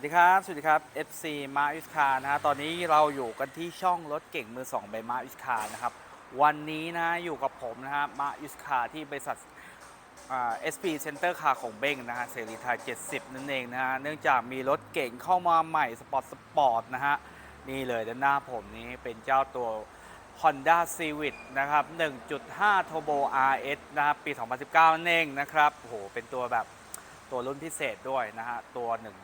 วัสดีครับ สวัสดีครับ FC มาอิสคานะฮะ ตอนนี้เราอยู่กันที่ช่องรถเก่งมือ2ใบมาอิสคานะครับ วันนี้นะอยู่กับผมนะฮะมาอิสคาที่บริษัทอ่า SP Center Car ของเบ้งนะฮะเสรีไทย70 นั่นเองนะฮะ เนื่องจากมีรถเก่งเข้ามาใหม่สปอร์ตสปอร์ตนะฮะ นี่เลยด้านหน้าผมนี้เป็นเจ้าตัว Honda Civic นะครับ 1.5 Turbo RS นะครับ ปี 2019 นั่นเองนะครับ โอ้โห เป็นตัวแบบตัวรุ่นพิเศษด้วยนะฮะ ตัวหนึ่ง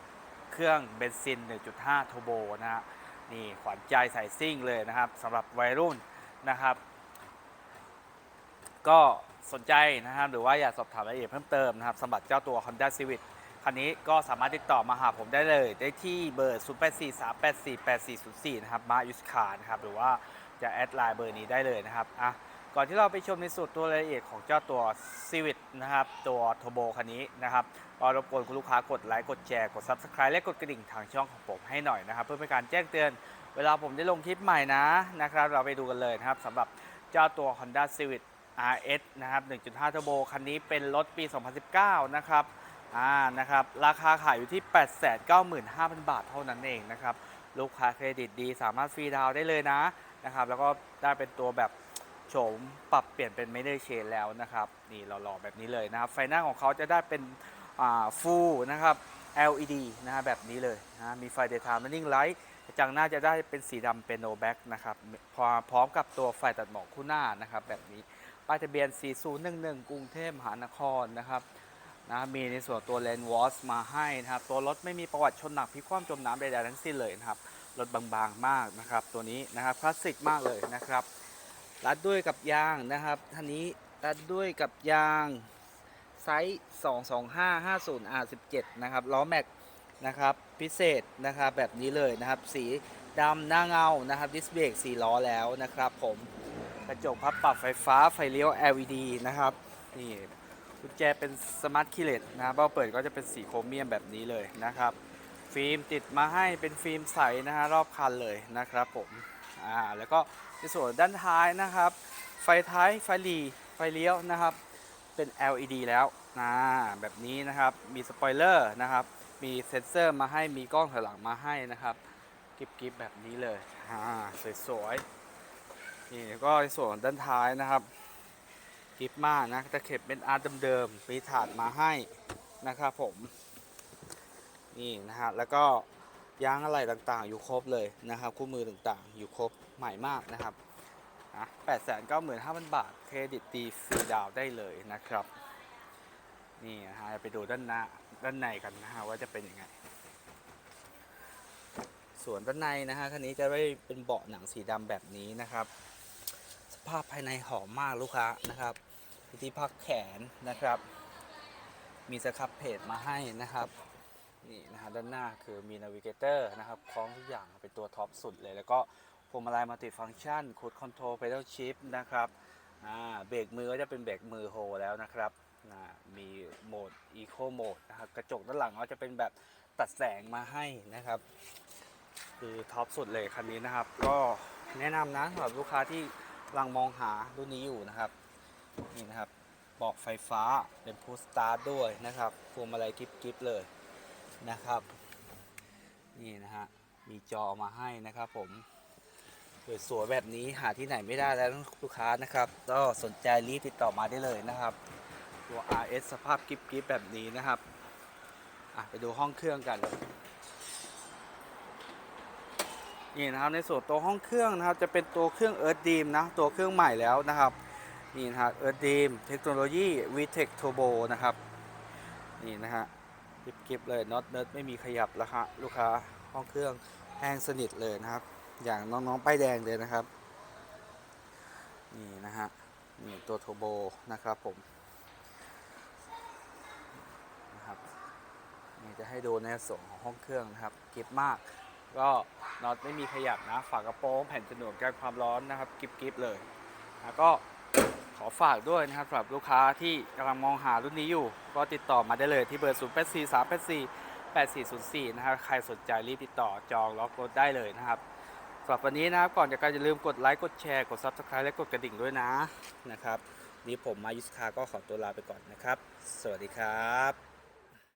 เครื่องเบนซิน 1.5ทูโบนะฮะนี่ขวัญใจสายซิ่งเลยนะครับสำหรับวัยรุ่นนะครับ ก็สนใจนะครับหรือว่าอยากสอบถามรายละเอียดเพิ่มเติมนะครับสำหรับเจ้าตัว Honda Civic คันนี้ก็สามารถติดต่อมาหาผมได้เลย ได้ที่เบอร์ 0843848404 นะครับมายุสคานะครับหรือว่าจะแอดไลน์เบอร์นี้ได้เลยนะครับอะ ก่อนที่เราไปชมในส่วนตัวรายละเอียดของเจ้าตัว Civic นะครับ ตัวโทโบคันนี้นะครับก็รบกวนคุณลูกค้ากดไลค์กดแชร์กด Subscribe และกดกระดิ่งทางช่องของผมให้หน่อยนะครับ เพื่อเป็นการแจ้งเตือนเวลาผมได้ลงคลิปใหม่นะนะครับ เราไปดูกันเลยนะครับสำหรับเจ้าตัว Honda Civic RS นะครับ 1.5 Turbo คันนี้เป็นรถปี 2019 นะครับ อ่า นะครับ ราคาขายอยู่ที่ 895,000 บาทเท่านั้นเองนะครับ ลูกค้าเครดิตดีสามารถฟรีดาวน์ได้เลยนะ นะครับ แล้วก็ได้เป็นตัวแบบ โฉมปรับเปลี่ยนเป็นไม่ได้เชนแล้วนะครับนี่หล่อๆแบบนี้เลยนะครับ ไฟหน้าของเขาจะได้เป็นฟูลนะครับ LED นะฮะแบบนี้เลยนะมีไฟ daytime running light จังหน้าจะได้เป็นสีดำเป็นโนแบ็กนะครับพร้อมพร้อมกับตัวไฟตัดหมอกคู่หน้านะครับ แบบนี้ป้ายทะเบียน 4011 กรุงเทพมหานครนะครับนะมีในส่วนตัวเลนวอสมาให้นะครับ ตัวรถไม่มีประวัติชนหนักพิกคว่ำจมน้ำใดๆทั้งสิ้นเลยนะครับ รถบางๆมากนะครับ ตัวนี้นะครับคลาสสิกมากเลยนะครับ รัดด้วยกับยางนะครับท่านี้รัดด้วยกับยางไซส์ 225 50 R17 นะครับล้อแม็กนะครับพิเศษนะครับแบบนี้เลยนะครับ สีดำหน้าเงานะครับดิสเบรก4ล้อแล้วนะครับ ผมกระจกพับปรับไฟฟ้าไฟเลี้ยว LED นะครับนี่กุญแจเป็นสมาร์ทคีเลตนะครับเบ้าเปิดก็จะเป็นสีโครเมียมแบบนี้เลยนะครับ ฟิล์มติดมาให้เป็นฟิล์มใสนะฮะรอบคันเลยนะครับผม อ่าแล้วก็ในส่วนด้านท้ายนะครับ ไฟท้ายไฟหลีไฟเลี้ยวนะครับ เป็น LED แล้วนะแบบนี้นะครับมีสปอยเลอร์นะครับ มีเซ็นเซอร์มาให้มีกล้องถอยหลังมาให้นะครับกิบกิบแบบนี้เลยอ่าสวยๆนี่ก็ในส่วนด้านท้ายนะครับกิบมากนะตะเข็บเป็นอาร์ตเดิมๆมีถาดมาให้นะครับผมนี่นะฮะแล้วก็ ยางอะไรต่างๆ อยู่ครบเลยนะครับ คู่มือต่างๆ อยู่ครบใหม่มากนะครับนะ895,000บาท เครดิตตีฟรีดาวได้เลยนะครับ นี่นะฮะไปดูด้านหน้าด้านในกันนะฮะว่าจะเป็นยังไง ส่วนด้านในนะฮะคันนี้จะได้เป็นเบาะหนังสีดำแบบนี้นะครับ สภาพภายในหอมมากลูกค้านะครับที่พักแขนนะครับ มีสครับเพจมาให้นะครับ นี่นะฮะด้านหน้าคือมีนาวิเกเตอร์นะครับคล้องทุกอย่างเป็นตัวท็อปสุดเลย แล้วก็พวงมาลัยมัลติฟัง c t ชันคูดคอนโทรลเพด l ชิ f นะครับอ่าเบรกมือก็จะเป็นเบรกมือโฮแล้วนะครับมีโหมดอีโคโหมดนะครับกระจกด้านหลังก็จะเป็นแบบตัดแสงมาให้นะครับ คือท็อปสุดเลยคันนี้นะครับ ก็แนะนำนะสำหรับลูกค้าที่กำลังมองหารุ่นนี้อยู่นะครับนี่นะครับเบาะไฟฟ้าเป็นพูสตาร์ทด้วยนะครับพวงมาลัยกิฟกิฟเลย นะครับ นี่นะฮะ มีจอมาให้นะครับผมสวยๆแบบนี้หาที่ไหนไม่ได้แล้วลูกค้านะครับ ก็สนใจรีบติดต่อมาได้เลยนะครับ ตัว RS สภาพกิฟกิแบบนี้นะครับไปดูห้องเครื่องกันนี่นะครับในส่วนตัวห้องเครื่องนะครับจะเป็นตัวเครื่อง Earth Dream นะตัวเครื่องใหม่แล้วนะครับนี่นะครับ Earth Dream เทคโนโลยี VTEC Turbo นะครับนี่นะฮะ กิบๆเลยน็อตเนิร์ดไม่มีขยับแล้วครับลูกค้าห้องเครื่องแห้งสนิทเลยนะครับ อย่างน้องๆป้ายแดงเลยนะครับ นี่นะฮะนี่ตัวโทโบนะครับผมนะครับนี่จะให้ดูในส่วนของห้องเครื่องนะครับกิบมาก ก็น็อตไม่มีขยับนะฝากระโปรงแผ่นฉนวนกันความร้อนนะครับกิบกิบเลยแล้วก็ ขอฝากด้วยนะครับสำหรับลูกค้าที่กำลังมองหารุ่นนี้อยู่ ก็ติดต่อมาได้เลยที่เบอร์ 0 8 4 3 8 4 8 4 0 4 นะครับ ใครสนใจรีบติดต่อจองล็อกรถได้เลยนะครับสำหรับวันนี้นะครับ ก่อนจากการอย่าลืมกดไลค์กดแชร์กด Subscribe และกดกระดิ่งด้วยนะนะครับนี้ผมมายุสคาก็ขอตัวลาไปก่อนนะครับ สวัสดีครับ